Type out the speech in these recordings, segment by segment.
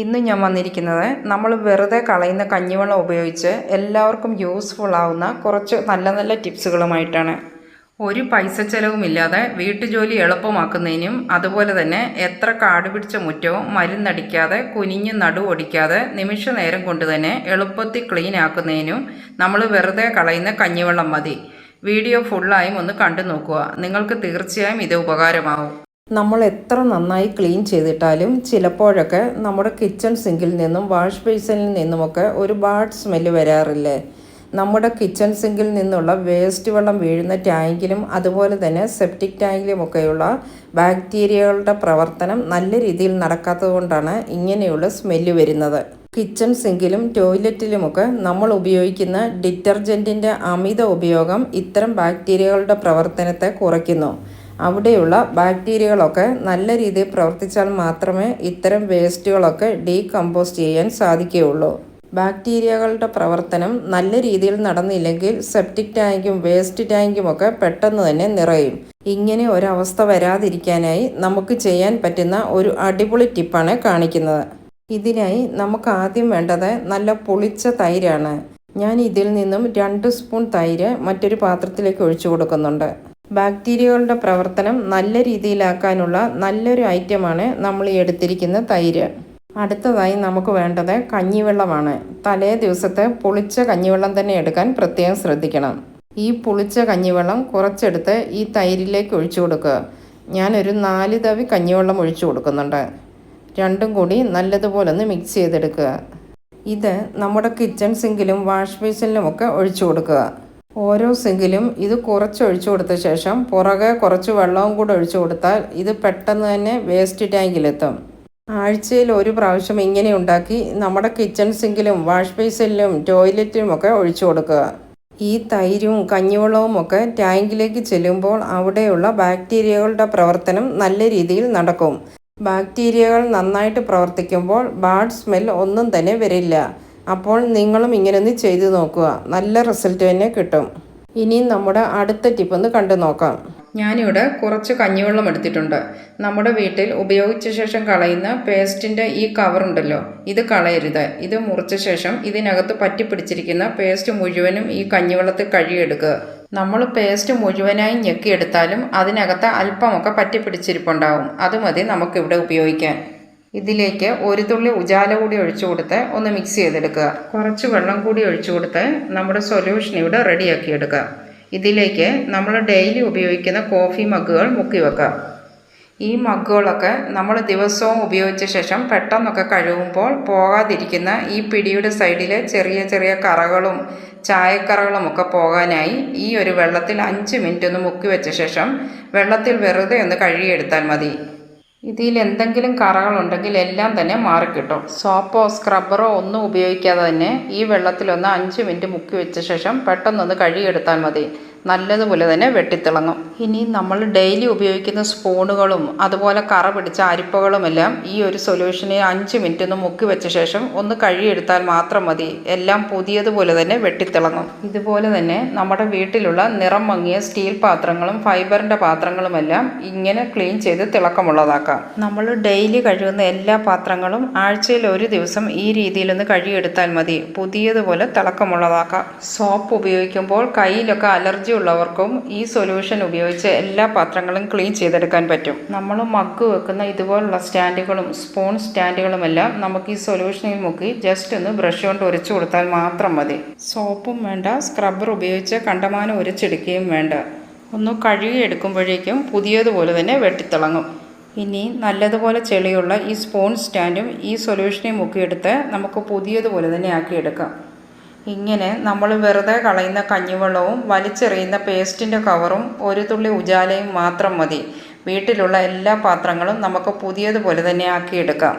ഇന്ന് ഞാൻ വന്നിരിക്കുന്നത് നമ്മൾ വെറുതെ കളയുന്ന കഞ്ഞിവെള്ളം ഉപയോഗിച്ച് എല്ലാവർക്കും യൂസ്ഫുൾ ആവുന്ന കുറച്ച് നല്ല നല്ല ടിപ്സുകളുമായിട്ടാണ്. ഒരു പൈസ ചെലവുമില്ലാതെ വീട്ടുജോലി എളുപ്പമാക്കുന്നതിനും അതുപോലെ തന്നെ എത്ര കാട് പിടിച്ച മുറ്റവും മരുന്നടിക്കാതെ കുനിഞ്ഞ് നടു ഒടിക്കാതെ നിമിഷ നേരം കൊണ്ട് തന്നെ എളുപ്പത്തിൽ ക്ലീൻ ആക്കുന്നതിനും നമ്മൾ വെറുതെ കളയുന്ന കഞ്ഞിവെള്ളം മതി. വീഡിയോ ഫുള്ളായും ഒന്ന് കണ്ടു നോക്കുക നിങ്ങൾക്ക് തീർച്ചയായും ഇത് ഉപകാരമാവും. നമ്മൾ എത്ര നന്നായി ക്ലീൻ ചെയ്തിട്ടാലും ചിലപ്പോഴൊക്കെ നമ്മുടെ കിച്ചൺ സിങ്കിൽ നിന്നും വാഷ് ബേസിനിൽ നിന്നുമൊക്കെ ഒരു ബാഡ് സ്മെല്ല് വരാറില്ലേ? നമ്മുടെ കിച്ചൺ സിങ്കിൽ നിന്നുള്ള വേസ്റ്റ് വെള്ളം വീഴുന്ന ടാങ്കിലും അതുപോലെ തന്നെ സെപ്റ്റിക് ടാങ്കിലുമൊക്കെയുള്ള ബാക്ടീരിയകളുടെ പ്രവർത്തനം നല്ല രീതിയിൽ നടക്കാത്തതുകൊണ്ടാണ് ഇങ്ങനെയുള്ള സ്മെല്ല് വരുന്നത്. കിച്ചൺ സിങ്കിലും ടോയ്ലറ്റിലുമൊക്കെ നമ്മൾ ഉപയോഗിക്കുന്ന ഡിറ്റർജന്റിന്റെ അമിത ഉപയോഗം ഇത്തരം ബാക്ടീരിയകളുടെ പ്രവർത്തനത്തെ കുറയ്ക്കുന്നു. അവിടെയുള്ള ബാക്ടീരിയകളൊക്കെ നല്ല രീതിയിൽ പ്രവർത്തിച്ചാൽ മാത്രമേ ഇത്തരം വേസ്റ്റുകളൊക്കെ ഡീകമ്പോസ്റ്റ് ചെയ്യാൻ സാധിക്കുകയുള്ളൂ. ബാക്ടീരിയകളുടെ പ്രവർത്തനം നല്ല രീതിയിൽ നടന്നില്ലെങ്കിൽ സെപ്റ്റിക് ടാങ്കും വേസ്റ്റ് ടാങ്കും ഒക്കെ പെട്ടെന്ന് തന്നെ നിറയും. ഇങ്ങനെ ഒരവസ്ഥ വരാതിരിക്കാനായി നമുക്ക് ചെയ്യാൻ പറ്റുന്ന ഒരു അടിപൊളി ടിപ്പാണ് കാണിക്കുന്നത്. ഇതിനായി നമുക്ക് ആദ്യം വേണ്ടത് നല്ല പുളിച്ച തൈരാണ്. ഞാൻ ഇതിൽ നിന്നും രണ്ട് സ്പൂൺ തൈര് മറ്റൊരു പാത്രത്തിലേക്ക് ഒഴിച്ചു കൊടുക്കുന്നുണ്ട്. ബാക്ടീരിയകളുടെ പ്രവർത്തനം നല്ല രീതിയിലാക്കാനുള്ള നല്ലൊരു ഐറ്റമാണ് നമ്മൾ ഈ എടുത്തിരിക്കുന്ന തൈര്. അടുത്തതായി നമുക്ക് വേണ്ടത് കഞ്ഞിവെള്ളമാണ്. തലേ ദിവസത്തെ പുളിച്ച കഞ്ഞിവെള്ളം തന്നെ എടുക്കാൻ പ്രത്യേകം ശ്രദ്ധിക്കണം. ഈ പുളിച്ച കഞ്ഞിവെള്ളം കുറച്ചെടുത്ത് ഈ തൈരിലേക്ക് ഒഴിച്ചു കൊടുക്കുക. ഞാനൊരു നാല് തവി കഞ്ഞിവെള്ളം ഒഴിച്ചു കൊടുക്കുന്നുണ്ട്. രണ്ടും കൂടി നല്ലതുപോലെ ഒന്ന് മിക്സ് ചെയ്തെടുക്കുക. ഇത് നമ്മുടെ കിച്ചൺ സിങ്കിലും വാഷ് ബേസിനിലും ഒക്കെ ഒഴിച്ചു കൊടുക്കുക. ഓരോ സിങ്കിലും ഇത് കുറച്ച് ഒഴിച്ചു കൊടുത്ത ശേഷം പുറകെ കുറച്ച് വെള്ളവും കൂടെ ഒഴിച്ചു കൊടുത്താൽ ഇത് പെട്ടെന്ന് തന്നെ വേസ്റ്റ് ടാങ്കിലെത്തും. ആഴ്ചയിൽ ഒരു പ്രാവശ്യം ഇങ്ങനെ ഉണ്ടാക്കി നമ്മുടെ കിച്ചൺ സിങ്കിലും വാഷ് ബേസിലും ടോയ്ലറ്റിലും ഒക്കെ ഒഴിച്ചു കൊടുക്കുക. ഈ തൈരും കഞ്ഞിവെള്ളവും ഒക്കെ ടാങ്കിലേക്ക് ചെല്ലുമ്പോൾ അവിടെയുള്ള ബാക്ടീരിയകളുടെ പ്രവർത്തനം നല്ല രീതിയിൽ നടക്കും. ബാക്ടീരിയകൾ നന്നായിട്ട് പ്രവർത്തിക്കുമ്പോൾ ബാഡ് സ്മെൽ ഒന്നും തന്നെ വരില്ല. അപ്പോൾ നിങ്ങളും ഇങ്ങനെ ഒന്ന് ചെയ്തു നോക്കുക. നല്ല റിസൾട്ട് തന്നെ കിട്ടും. ഇനി നമ്മുടെ അടുത്ത ടിപ്പ് ഒന്ന് കണ്ടു നോക്കാം. ഞാനിവിടെ കുറച്ച് കഞ്ഞിവെള്ളം എടുത്തിട്ടുണ്ട്. നമ്മുടെ വീട്ടിൽ ഉപയോഗിച്ച ശേഷം കളയുന്ന പേസ്റ്റിന്റെ ഈ കവറുണ്ടല്ലോ ഇത് കളയരുത്. ഇത് മുറിച്ച ശേഷം ഇതിനകത്ത് പറ്റിപ്പിടിച്ചിരിക്കുന്ന പേസ്റ്റ് മുഴുവനും ഈ കഞ്ഞിവെള്ളത്തിൽ കഴുകിയെടുക്കുക. നമ്മൾ പേസ്റ്റ് മുഴുവനായി ഞെക്കിയെടുത്താലും അതിനകത്ത് അല്പമൊക്കെ പറ്റിപ്പിടിച്ചിരിപ്പുണ്ടാവും. അത് മതി നമുക്കിവിടെ ഉപയോഗിക്കാൻ. ഇതിലേക്ക് ഒരു തുള്ളി ഉജാല കൂടി ഒഴിച്ചു കൊടുത്ത് ഒന്ന് മിക്സ് ചെയ്തെടുക്കുക. കുറച്ച് വെള്ളം കൂടി ഒഴിച്ചു കൊടുത്ത് നമ്മുടെ സൊല്യൂഷൻ ഇവിടെ റെഡിയാക്കി എടുക്കുക ഇതിലേക്ക് നമ്മൾ ഡെയിലി ഉപയോഗിക്കുന്ന കോഫി മഗ്ഗുകൾ മുക്കി വെക്കാം ഈ മഗ്ഗുകളൊക്കെ നമ്മൾ ദിവസവും ഉപയോഗിച്ച ശേഷം പെട്ടെന്നൊക്കെ കഴുകുമ്പോൾ പോകാതിരിക്കുന്ന ഈ പിടിയുടെ സൈഡിലെ ചെറിയ ചെറിയ കറകളും ചായക്കറകളും ഒക്കെ പോകാനായി ഈ ഒരു വെള്ളത്തിൽ അഞ്ച് മിനിറ്റ് ഒന്ന് മുക്കി വെച്ച ശേഷം വെള്ളത്തിൽ വെറുതെ ഒന്ന് കഴുകിയെടുത്താൽ മതി. ഇതിൽ എന്തെങ്കിലും കറകളുണ്ടെങ്കിൽ എല്ലാം തന്നെ മാറിക്കിട്ടും. സോപ്പോ സ്ക്രബ്ബറോ ഒന്നും ഉപയോഗിക്കാതെ തന്നെ ഈ വെള്ളത്തിലൊന്ന് അഞ്ച് മിനിറ്റ് മുക്കി വെച്ച ശേഷം പെട്ടെന്നൊന്ന് കഴുകിയെടുത്താൽ മതി. നല്ലതുപോലെ തന്നെ വെട്ടിത്തിളങ്ങും. ഇനി നമ്മൾ ഡെയിലി ഉപയോഗിക്കുന്ന സ്പൂണുകളും അതുപോലെ കറ പിടിച്ച അരിപ്പകളുമെല്ലാം ഈ ഒരു സൊല്യൂഷനെ അഞ്ച് മിനിറ്റ് ഒന്ന് മുക്കി വെച്ച ശേഷം ഒന്ന് കഴുകിയെടുത്താൽ മാത്രം മതി. എല്ലാം പുതിയതുപോലെ തന്നെ വെട്ടിത്തിളങ്ങും. ഇതുപോലെ തന്നെ നമ്മുടെ വീട്ടിലുള്ള നിറം മങ്ങിയ സ്റ്റീൽ പാത്രങ്ങളും ഫൈബറിന്റെ പാത്രങ്ങളുമെല്ലാം ഇങ്ങനെ ക്ലീൻ ചെയ്ത് തിളക്കമുള്ളതാക്കാം. നമ്മൾ ഡെയിലി കഴുകുന്ന എല്ലാ പാത്രങ്ങളും ആഴ്ചയിൽ ഒരു ദിവസം ഈ രീതിയിലൊന്ന് കഴുകിയെടുത്താൽ മതി. പുതിയതുപോലെ തിളക്കമുള്ളതാക്കാം. സോപ്പ് ഉപയോഗിക്കുമ്പോൾ കയ്യിലൊക്കെ അലർജി ഉള്ളവർക്കും ഈ സൊല്യൂഷൻ ഉപയോഗിച്ച് എല്ലാ പാത്രങ്ങളും ക്ലീൻ ചെയ്തെടുക്കാൻ പറ്റും. നമ്മൾ മഗ് വെക്കുന്ന ഇതുപോലുള്ള സ്റ്റാൻഡുകളും സ്പൂൺ സ്റ്റാൻഡുകളുമെല്ലാം നമുക്ക് ഈ സൊല്യൂഷനിൽ മുക്കി ജസ്റ്റ് ഒന്ന് ബ്രഷ് കൊണ്ട് ഉരച്ചു കൊടുത്താൽ മാത്രം മതി. സോപ്പും വേണ്ട സ്ക്രബ്ബർ ഉപയോഗിച്ച് കണ്ടമാനം ഉരച്ചെടുക്കുകയും വേണ്ട. ഒന്ന് കഴുകി എടുക്കുമ്പോഴേക്കും പുതിയതുപോലെ തന്നെ വെട്ടിത്തിളങ്ങും. ഇനി നല്ലതുപോലെ ചെളിയുള്ള ഈ സ്പൂൺ സ്റ്റാൻഡും ഈ സൊല്യൂഷനെ മുക്കിയെടുത്ത് നമുക്ക് പുതിയതുപോലെ തന്നെ ആക്കിയെടുക്കാം. ഇങ്ങനെ നമ്മൾ വെറുതെ കളയുന്ന കഞ്ഞിവെള്ളവും വലിച്ചെറിയുന്ന പേസ്റ്റിന്റെ കവറും ഒരു തുള്ളി ഉജാലയും മാത്രം മതി. വീട്ടിലുള്ള എല്ലാ പാത്രങ്ങളും നമുക്ക് പുതിയതുപോലെ തന്നെ ആക്കിയെടുക്കാം.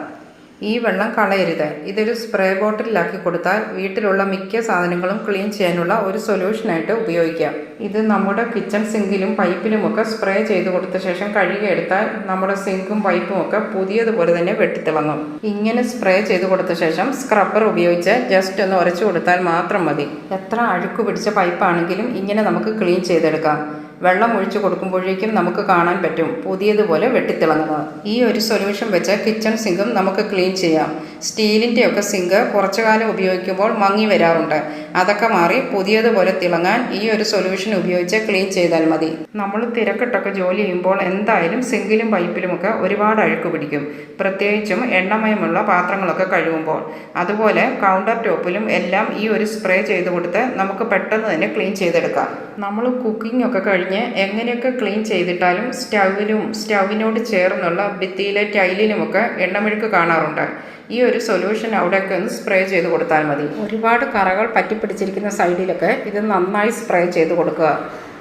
ഈ വെള്ളം കളയരുത്. ഇതൊരു സ്പ്രേ ബോട്ടിലാക്കി കൊടുത്താൽ വീട്ടിലുള്ള മിക്ക സാധനങ്ങളും ക്ലീൻ ചെയ്യാനുള്ള ഒരു സൊല്യൂഷനായിട്ട് ഉപയോഗിക്കാം. ഇത് നമ്മുടെ കിച്ചൺ സിങ്കിലും പൈപ്പിലുമൊക്കെ സ്പ്രേ ചെയ്ത് കൊടുത്ത ശേഷം കഴുകിയെടുത്താൽ നമ്മുടെ സിങ്കും പൈപ്പും ഒക്കെ പുതിയതുപോലെ തന്നെ വെട്ടിത്തിളങ്ങും ഇങ്ങനെ സ്പ്രേ ചെയ്ത് കൊടുത്ത ശേഷം സ്ക്രബ്ബർ ഉപയോഗിച്ച് ജസ്റ്റ് ഒന്ന് ഉരച്ചു കൊടുത്താൽ മാത്രം മതി. എത്ര അഴുക്ക് പിടിച്ച പൈപ്പാണെങ്കിലും ഇങ്ങനെ നമുക്ക് ക്ലീൻ ചെയ്തെടുക്കാം. വെള്ളം ഒഴിച്ചു കൊടുക്കുമ്പോഴേക്കും നമുക്ക് കാണാൻ പറ്റും. പുതിയതുപോലെ വെട്ടിത്തിളങ്ങുന്നത്. ഈ ഒരു സൊല്യൂഷൻ വെച്ച് കിച്ചൺ സിങ്കും നമുക്ക് ക്ലീൻ ചെയ്യാം. സ്റ്റീലിന്റെയൊക്കെ സിങ്ക് കുറച്ചു കാലം ഉപയോഗിക്കുമ്പോൾ മങ്ങി വരാറുണ്ട്. അതൊക്കെ മാറി പുതിയതുപോലെ തിളങ്ങാൻ ഈ ഒരു സൊല്യൂഷൻ ഉപയോഗിച്ച് ക്ലീൻ ചെയ്താൽ മതി. നമ്മൾ തിരക്കിട്ടൊക്കെ ജോലി ചെയ്യുമ്പോൾ എന്തായാലും സിങ്കിലും പൈപ്പിലുമൊക്കെ ഒരുപാട് അഴുക്ക് പിടിക്കും. പ്രത്യേകിച്ചും എണ്ണമയമുള്ള പാത്രങ്ങളൊക്കെ കഴുകുമ്പോൾ. അതുപോലെ കൗണ്ടർ ടോപ്പിലും എല്ലാം ഈ ഒരു സ്പ്രേ ചെയ്ത് കൊടുത്ത് നമുക്ക് പെട്ടെന്ന് തന്നെ ക്ലീൻ ചെയ്തെടുക്കാം. നമ്മൾ കുക്കിംഗ് ഒക്കെ കഴിഞ്ഞ് എങ്ങനെയൊക്കെ ക്ലീൻ ചെയ്തിട്ടാലും സ്റ്റൗവിലും സ്റ്റൗവിനോട് ചേർന്നുള്ള ഭിത്തിയിലെ ടൈലിലുമൊക്കെ എണ്ണമെഴുക്ക് കാണാറുണ്ട്. ഈ ഒരു സൊല്യൂഷൻ അവിടെയൊക്കെ ഒന്ന് സ്പ്രേ ചെയ്ത് കൊടുത്താൽ മതി. ഒരുപാട് കറകൾ പറ്റിപ്പിടിച്ചിരിക്കുന്ന സൈഡിലൊക്കെ ഇത് നന്നായി സ്പ്രേ ചെയ്ത് കൊടുക്കുക.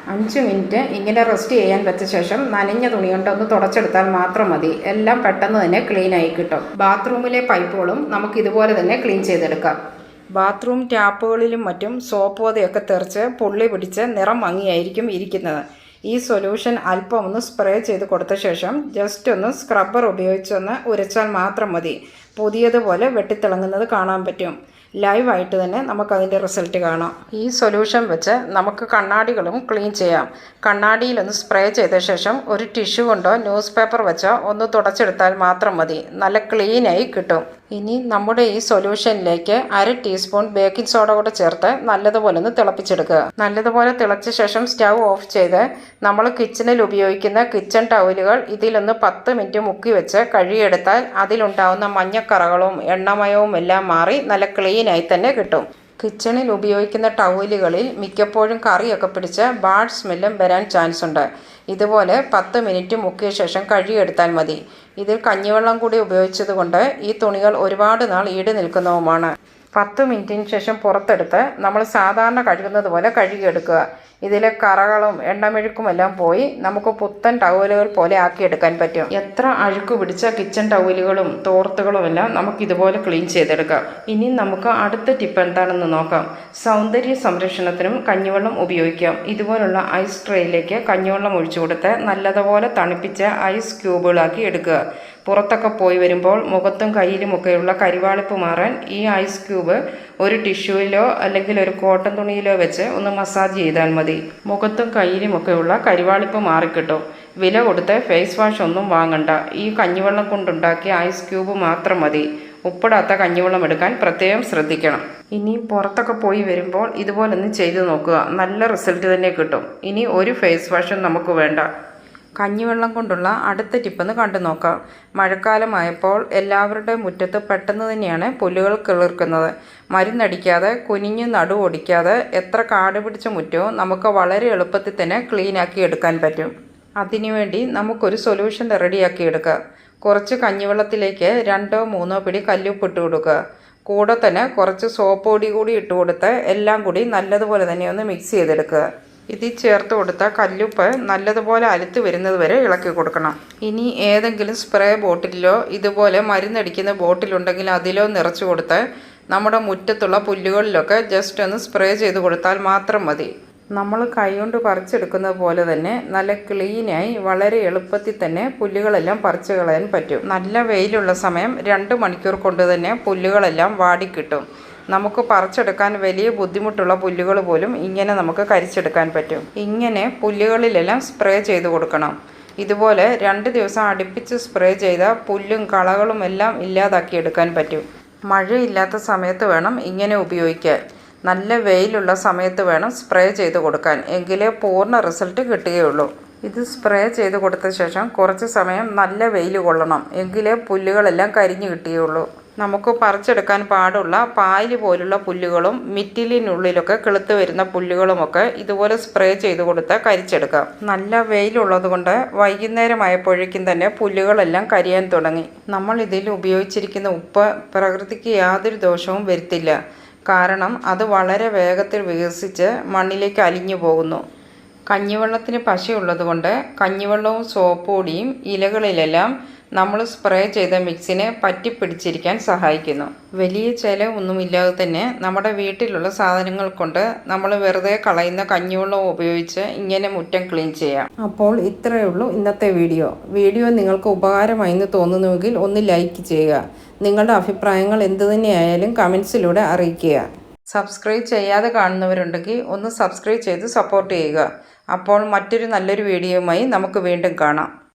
അഞ്ച് മിനിറ്റ് ഇങ്ങനെ റെസ്റ്റ് ചെയ്യാൻ വെച്ച ശേഷം നനഞ്ഞ തുണി കൊണ്ട് ഒന്ന് തുടച്ചെടുത്താൽ മാത്രം മതി. എല്ലാം പെട്ടെന്ന് തന്നെ ക്ലീൻ ആയി കിട്ടും. ബാത്റൂമിലെ പൈപ്പുകളും നമുക്ക് ഇതുപോലെ തന്നെ ക്ലീൻ ചെയ്തെടുക്കാം. ബാത്റൂം ടാപ്പുകളിലും മറ്റും സോപ്പ് പോതയൊക്കെ തെറിച്ച് പുള്ളി പിടിച്ച് നിറം ഭംഗിയായിരിക്കും ഇരിക്കുന്നത്. ഈ സൊല്യൂഷൻ അല്പം ഒന്ന് സ്പ്രേ ചെയ്ത് കൊടുത്ത ശേഷം ജസ്റ്റ് ഒന്ന് സ്ക്രബ്ബർ ഉപയോഗിച്ചൊന്ന് ഉരച്ചാൽ മാത്രം മതി. പുതിയതുപോലെ വെട്ടിത്തിളങ്ങുന്നത് കാണാൻ പറ്റും. ലൈവ് ആയിട്ട് തന്നെ നമുക്കതിന്റെ റിസൾട്ട് കാണാം. ഈ സൊല്യൂഷൻ വെച്ച് നമുക്ക് കണ്ണാടികളും ക്ലീൻ ചെയ്യാം. കണ്ണാടിയിലൊന്ന് സ്പ്രേ ചെയ്ത ശേഷം ഒരു ടിഷ്യൂ കൊണ്ടോ ന്യൂസ് പേപ്പർ വെച്ചോ ഒന്ന് തുടച്ചെടുത്താൽ മാത്രം മതി. നല്ല ക്ലീനായി കിട്ടും. ഇനി നമ്മുടെ ഈ സൊല്യൂഷനിലേക്ക് അര ടീസ്പൂൺ ബേക്കിംഗ് സോഡ കൂടെ ചേർത്ത് നല്ലതുപോലെ ഒന്ന് തിളപ്പിച്ചെടുക്കുക. നല്ലതുപോലെ തിളച്ച ശേഷം സ്റ്റൗ ഓഫ് ചെയ്ത് നമ്മൾ കിച്ചണിൽ ഉപയോഗിക്കുന്ന കിച്ചൺ ടൗലുകൾ ഇതിലൊന്ന് പത്ത് മിനിറ്റ് മുക്കി വെച്ച് കഴുകിയെടുത്താൽ അതിലുണ്ടാവുന്ന മഞ്ഞക്കറകളും എണ്ണമയവും എല്ലാം മാറി നല്ല ക്ലീനായി തന്നെ കിട്ടും. കിച്ചണിൽ ഉപയോഗിക്കുന്ന ടൗലുകളിൽ മിക്കപ്പോഴും കറിയൊക്കെ പിടിച്ച് ബാഡ് സ്മെല്ലും വരാൻ ചാൻസ് ഉണ്ട്. ഇതുപോലെ പത്ത് മിനിറ്റ് മുക്കിയ ശേഷം കഴുകിയെടുത്താൽ മതി. ഇതിൽ കഞ്ഞിവെള്ളം കൂടി ഉപയോഗിച്ചതുകൊണ്ട് ഈ തുണികൾ ഒരുപാട് നാൾ ഈട് നിൽക്കുന്നതുമാണ് പത്ത് മിനിറ്റിന് ശേഷം പുറത്തെടുത്ത് നമ്മൾ സാധാരണ കഴുകുന്നത് പോലെ കഴുകിയെടുക്കുക. ഇതിലെ കറകളും എണ്ണമെഴുക്കും എല്ലാം പോയി നമുക്ക് പുത്തൻ ടവലുകൾ പോലെ ആക്കിയെടുക്കാൻ പറ്റും. എത്ര അഴുക്ക് പിടിച്ച കിച്ചൺ ടവലുകളും തോർത്തുകളും എല്ലാം നമുക്ക് ഇതുപോലെ ക്ലീൻ ചെയ്തെടുക്കാം. ഇനി നമുക്ക് അടുത്ത ടിപ്പ് എന്താണെന്ന് നോക്കാം. സൗന്ദര്യ സംരക്ഷണത്തിനും കഞ്ഞിവെള്ളം ഉപയോഗിക്കാം. ഇതുപോലുള്ള ഐസ് ട്രേയിലേക്ക് കഞ്ഞിവെള്ളം ഒഴിച്ചു കൊടുത്ത് നല്ലതുപോലെ തണുപ്പിച്ച ഐസ് ക്യൂബുകളാക്കി എടുക്കുക. പുറത്തൊക്കെ പോയി വരുമ്പോൾ മുഖത്തും കയ്യിലുമൊക്കെയുള്ള കരിവാളിപ്പ് മാറാൻ ഈ ഐസ് ക്യൂബ് ഒരു ടിഷ്യൂവിലോ അല്ലെങ്കിൽ ഒരു കോട്ടൺ തുണിയിലോ വെച്ച് ഒന്ന് മസാജ് ചെയ്താൽ മതി. മുഖത്തും കയ്യിലുമൊക്കെയുള്ള കരിവാളിപ്പ് മാറിക്കിട്ടും. വില കൊടുത്ത് ഫേസ് വാഷ് ഒന്നും വാങ്ങണ്ട. ഈ കഞ്ഞിവെള്ളം കൊണ്ടുണ്ടാക്കിയ ഐസ് ക്യൂബ് മാത്രം മതി. ഉപ്പിടാത്ത കഞ്ഞിവെള്ളം എടുക്കാൻ പ്രത്യേകം ശ്രദ്ധിക്കണം. ഇനി പുറത്തൊക്കെ പോയി വരുമ്പോൾ ഇതുപോലൊന്ന് ചെയ്തു നോക്കുക. നല്ല റിസൾട്ട് തന്നെ കിട്ടും. ഇനി ഒരു ഫേസ് വാഷും നമുക്ക് വേണ്ട. കഞ്ഞിവെള്ളം കൊണ്ടുള്ള അടുത്ത ടിപ്പെന്ന് കണ്ടു നോക്കാം. മഴക്കാലമായപ്പോൾ എല്ലാവരുടെ മുറ്റത്ത് പെട്ടെന്ന് തന്നെയാണ് പുല്ലുകൾ കിളിർക്കുന്നത്. മരുന്നടിക്കാതെ കുനിഞ്ഞു നടു ഓടിക്കാതെ എത്ര കാട് പിടിച്ച മുറ്റവും നമുക്ക് വളരെ എളുപ്പത്തിൽ തന്നെ ക്ലീനാക്കി എടുക്കാൻ പറ്റും. അതിനുവേണ്ടി നമുക്കൊരു സൊല്യൂഷൻ റെഡിയാക്കി എടുക്കുക കുറച്ച് കഞ്ഞിവെള്ളത്തിലേക്ക് രണ്ടോ മൂന്നോ പിടി കല്ലുപ്പിട്ട് കൊടുക്കുക. കൂടെ തന്നെ കുറച്ച് സോപ്പ് പൊടി കൂടി ഇട്ട് കൊടുത്ത് എല്ലാം കൂടി നല്ലതുപോലെ തന്നെ ഒന്ന് മിക്സ് ചെയ്തെടുക്കുക. ഇതിൽ ചേർത്ത് കൊടുത്ത കല്ലുപ്പ് നല്ലതുപോലെ അലുത്ത് വരുന്നത് വരെ ഇളക്കി കൊടുക്കണം. ഇനി ഏതെങ്കിലും സ്പ്രേ ബോട്ടിലോ ഇതുപോലെ മരുന്നടിക്കുന്ന ബോട്ടിലുണ്ടെങ്കിൽ അതിലോ നിറച്ച് കൊടുത്ത് നമ്മുടെ മുറ്റത്തുള്ള പുല്ലുകളിലൊക്കെ ജസ്റ്റ് ഒന്ന് സ്പ്രേ ചെയ്ത് കൊടുത്താൽ മാത്രം മതി. നമ്മൾ കൈകൊണ്ട് പറിച്ചെടുക്കുന്നത് പോലെ തന്നെ നല്ല ക്ലീനായി വളരെ എളുപ്പത്തിൽ തന്നെ പുല്ലുകളെല്ലാം പറിച്ചു കളയാൻ പറ്റും. നല്ല വെയിലുള്ള സമയം രണ്ട് മണിക്കൂർ കൊണ്ട് തന്നെ പുല്ലുകളെല്ലാം വാടിക്കിട്ടും. നമുക്ക് പറിച്ചെടുക്കാൻ വലിയ ബുദ്ധിമുട്ടുള്ള പുല്ലുകൾ പോലും ഇങ്ങനെ നമുക്ക് കരിച്ചെടുക്കാൻ പറ്റും. ഇങ്ങനെ പുല്ലുകളിലെല്ലാം സ്പ്രേ ചെയ്ത് കൊടുക്കണം. ഇതുപോലെ രണ്ട് ദിവസം അടുപ്പിച്ച് സ്പ്രേ ചെയ്ത പുല്ലും കളകളും എല്ലാം ഇല്ലാതാക്കി എടുക്കാൻ പറ്റും. മഴയില്ലാത്ത സമയത്ത് വേണം ഇങ്ങനെ ഉപയോഗിക്കാൻ. നല്ല വെയിലുള്ള സമയത്ത് വേണം സ്പ്രേ ചെയ്ത് കൊടുക്കാൻ. എങ്കിലേ പൂർണ റിസൾട്ട് കിട്ടുകയുള്ളൂ. ഇത് സ്പ്രേ ചെയ്ത് കൊടുത്ത ശേഷം കുറച്ച് സമയം നല്ല വെയിൽ കൊള്ളണം. എങ്കിലേ പുല്ലുകളെല്ലാം കരിഞ്ഞു കിട്ടുകയുള്ളൂ. നമുക്ക് പറിച്ചെടുക്കാൻ പാടുള്ള പായൽ പോലുള്ള പുല്ലുകളും മിറ്റിലിനുള്ളിലൊക്കെ കിളുത്ത് വരുന്ന പുല്ലുകളുമൊക്കെ ഇതുപോലെ സ്പ്രേ ചെയ്ത് കൊടുത്ത് കരിച്ചെടുക്കാം നല്ല വെയിലുള്ളത് കൊണ്ട് വൈകുന്നേരമായപ്പോഴേക്കും തന്നെ പുല്ലുകളെല്ലാം കരിയാൻ തുടങ്ങി. നമ്മൾ ഇതിൽ ഉപയോഗിച്ചിരിക്കുന്ന ഉപ്പ് പ്രകൃതിക്ക് യാതൊരു ദോഷവും വരുത്തില്ല. കാരണം അത് വളരെ വേഗത്തിൽ വികസിച്ച് മണ്ണിലേക്ക് അലിഞ്ഞു പോകുന്നു. കഞ്ഞിവെള്ളത്തിന് പശയുള്ളതുകൊണ്ട് കഞ്ഞിവെള്ളവും സോപ്പ് പൊടിയും ഇലകളിലെല്ലാം നമ്മൾ സ്പ്രേ ചെയ്ത മിക്സിനെ പറ്റിപ്പിടിച്ചിരിക്കാൻ സഹായിക്കുന്നു. വലിയ ചിലവൊന്നുമില്ലാതെ തന്നെ നമ്മുടെ വീട്ടിലുള്ള സാധനങ്ങൾ കൊണ്ട് നമ്മൾ വെറുതെ കളയുന്ന കഞ്ഞിവെള്ളം ഉപയോഗിച്ച് ഇങ്ങനെ മുറ്റം ക്ലീൻ ചെയ്യാം. അപ്പോൾ ഇത്രയേ ഉള്ളൂ ഇന്നത്തെ വീഡിയോ. വീഡിയോ നിങ്ങൾക്ക് ഉപകാരമായി എന്ന് തോന്നുന്നുവെങ്കിൽ ഒന്ന് ലൈക്ക് ചെയ്യുക. നിങ്ങളുടെ അഭിപ്രായങ്ങൾ എന്തു തന്നെയായാലും കമൻസിലൂടെ അറിയിക്കുക. സബ്സ്ക്രൈബ് ചെയ്യാതെ കാണുന്നവരുണ്ടെങ്കിൽ ഒന്ന് സബ്സ്ക്രൈബ് ചെയ്ത് സപ്പോർട്ട് ചെയ്യുക. അപ്പോൾ മറ്റൊരു നല്ലൊരു വീഡിയോയുമായി നമുക്ക് വീണ്ടും കാണാം.